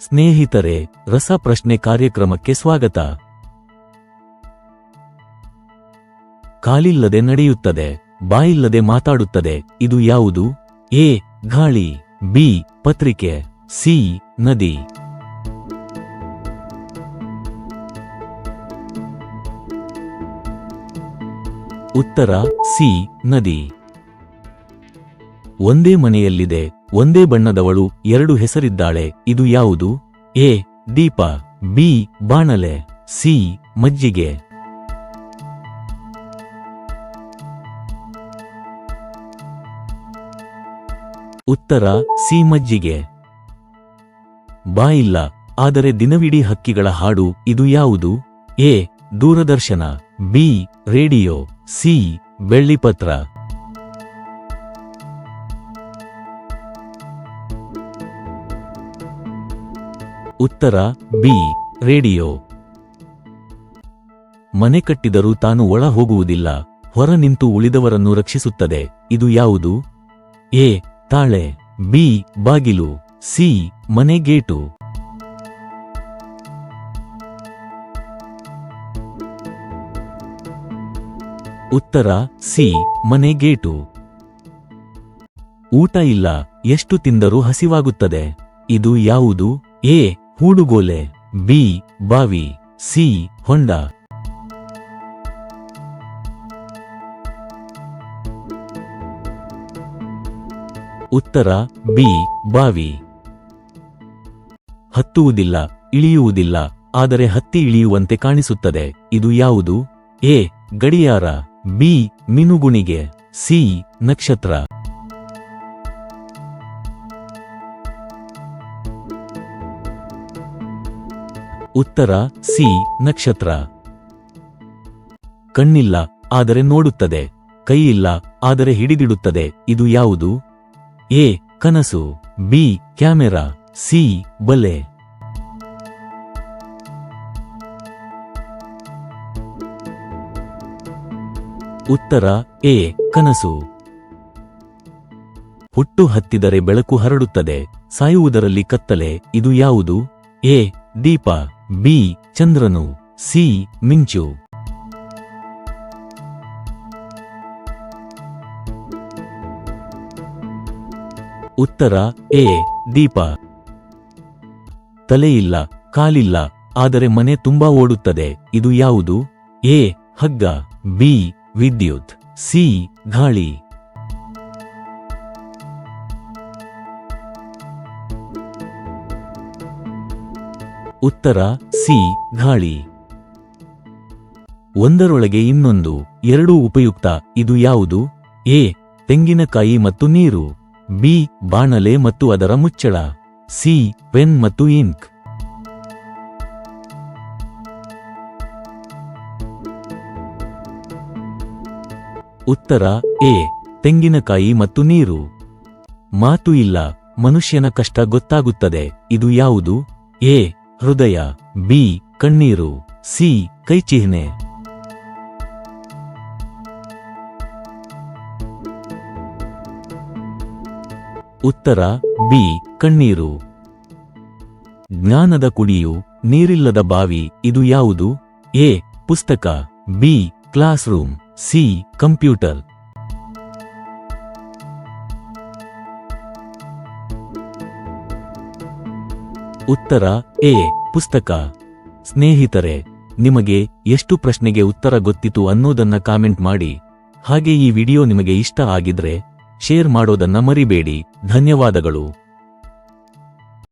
ಸ್ನೇಹಿತರೆ, ರಸಪ್ರಶ್ನೆ ಕಾರ್ಯಕ್ರಮಕ್ಕೆ ಸ್ವಾಗತ. ಕಾಲಿಲ್ಲದೆ ನಡೆಯುತ್ತದೆ, ಬಾಯಿಲ್ಲದೆ ಮಾತಾಡುತ್ತದೆ, ಇದು ಯಾವುದು? ಎ, ಗಾಳಿ, ಬಿ, ಪತ್ರಿಕೆ, ಸಿ, ನದಿ. ಉತ್ತರ, ಸಿ, ನದಿ. ಒಂದೇ ಮನೆಯಲ್ಲಿದೆ, ಒಂದೇ ಬಣ್ಣದವಳು, ಎರಡು ಹೆಸರಿದ್ದಾಳೆ, ಇದು ಯಾವುದು? ಎ, ದೀಪ, ಬಿ, ಬಾಣಲೆ, ಸಿ, ಮಜ್ಜಿಗೆ. ಉತ್ತರ, ಸಿ, ಮಜ್ಜಿಗೆ. ಬಾಯಿಲ್ಲ ಆದರೆ ದಿನವಿಡೀ ಹಕ್ಕಿಗಳ ಹಾಡು, ಇದು ಯಾವುದು? ಎ, ದೂರದರ್ಶನ, ಬಿ, ರೇಡಿಯೋ, ಸಿ, ಬೆಳ್ಳಿಪತ್ರ. ಉತ್ತರ ಬಿ, ರೇಡಿಯೋ. ಮನೆ ಕಟ್ಟಿದರೂ ತಾನು ಒಳ ಹೋಗುವುದಿಲ್ಲ, ಹೊರ ನಿಂತು ಉಳಿದವರನ್ನು ರಕ್ಷಿಸುತ್ತದೆ, ಇದು ಯಾವುದು? ಎ, ತಾಳೆ, ಬಿ, ಬಾಗಿಲು, ಸಿ, ಮನೆ ಗೇಟು. ಉತ್ತರ ಸಿ, ಮನೆ ಗೇಟು. ಊಟ ಇಲ್ಲ, ಎಷ್ಟು ತಿಂದರೂ ಹಸಿವಾಗುತ್ತದೆ, ಇದು ಯಾವುದು? ಎ ಹೂಡುಗೋಲೆ, ಬಿ, ಬಾವಿ, ಸಿ, ಹೊಂಡ. ಉತ್ತರ, ಬಿ, ಬಾವಿ. ಹತ್ತುವುದಿಲ್ಲ, ಇಳಿಯುವುದಿಲ್ಲ, ಆದರೆ ಹತ್ತಿ ಇಳಿಯುವಂತೆ ಕಾಣಿಸುತ್ತದೆ. ಇದು ಯಾವುದು? ಎ, ಗಡಿಯಾರ, ಬಿ, ಮಿನುಗುಣಿಗೆ, ಸಿ, ನಕ್ಷತ್ರ. ಉತ್ತರ ಸಿ, ನಕ್ಷತ್ರ. ಕಣ್ಣಿಲ್ಲ, ಆದರೆ ನೋಡುತ್ತದೆ. ಕೈಯಿಲ್ಲ, ಆದರೆ ಹಿಡಿದಿಡುತ್ತದೆ. ಇದು ಯಾವುದು? ಎ, ಕನಸು. B, camera. ಸಿ, ಬಲೆ. ಉತ್ತರ ಎ, ಕನಸು. ಹುಟ್ಟು ಹತ್ತಿದರೆ ಬೆಳಕು ಹರಡುತ್ತದೆ. ಸಾಯುವುದರಲ್ಲಿ ಕತ್ತಲೆ. ಇದು ಯಾವುದು? ಎ, ದೀಪ. ಬಿ, ಚಂದ್ರನು, ಸಿ, ಮಿಂಚು. ಉತ್ತರ, ಎ, ದೀಪ. ತಲೆಯಿಲ್ಲ, ಕಾಲಿಲ್ಲ, ಆದರೆ ಮನೆ ತುಂಬಾ ಓಡುತ್ತದೆ. ಇದು ಯಾವುದು? ಎ, ಹಗ್ಗ, ಬಿ, ವಿದ್ಯುತ್, ಸಿ, ಗಾಳಿ. ಉತ್ತರ ಸಿ, ಗಾಳಿ. ಒಂದರೊಳಗೆ ಇನ್ನೊಂದು, ಎರಡೂ ಉಪಯುಕ್ತ, ಇದು ಯಾವುದು? ಎ, ತೆಂಗಿನಕಾಯಿ ಮತ್ತು ನೀರು. ಬಿ, ಬಾಣಲೆ ಮತ್ತು ಅದರ ಮುಚ್ಚಳ. ಸಿ, ಪೆನ್ ಮತ್ತು ಇಂಕ್. ಉತ್ತರ ಎ, ತೆಂಗಿನಕಾಯಿ ಮತ್ತು ನೀರು. ಮಾತು ಇಲ್ಲ, ಮನುಷ್ಯನ ಕಷ್ಟ ಗೊತ್ತಾಗುತ್ತದೆ, ಇದು ಯಾವುದು? ಎ ಹೃದಯ, ಬಿ, ಕಣ್ಣೀರು, ಸಿ, ಕೈಚಿಹ್ನೆ. ಉತ್ತರ, ಬಿ, ಕಣ್ಣೀರು. ಜ್ಞಾನದ ಕುಡಿಯು, ನೀರಿಲ್ಲದ ಬಾವಿ, ಇದು ಯಾವುದು? ಎ, ಪುಸ್ತಕ, B class room C, computer. ಉತ್ತರ ಎ. ಪುಸ್ತಕ. ಸ್ನೇಹಿತರೆ, ನಿಮಗೆ ಎಷ್ಟು ಪ್ರಶ್ನೆಗೆ ಉತ್ತರ ಗೊತ್ತಿತು ಅನ್ನೋದನ್ನ ಕಾಮೆಂಟ್ ಮಾಡಿ. ಹಾಗೆ ಈ ವಿಡಿಯೋ ನಿಮಗೆ ಇಷ್ಟ ಆಗಿದ್ರೆ, ಶೇರ್ ಮಾಡೋದನ್ನ ಮರಿಬೇಡಿ. ಧನ್ಯವಾದಗಳು.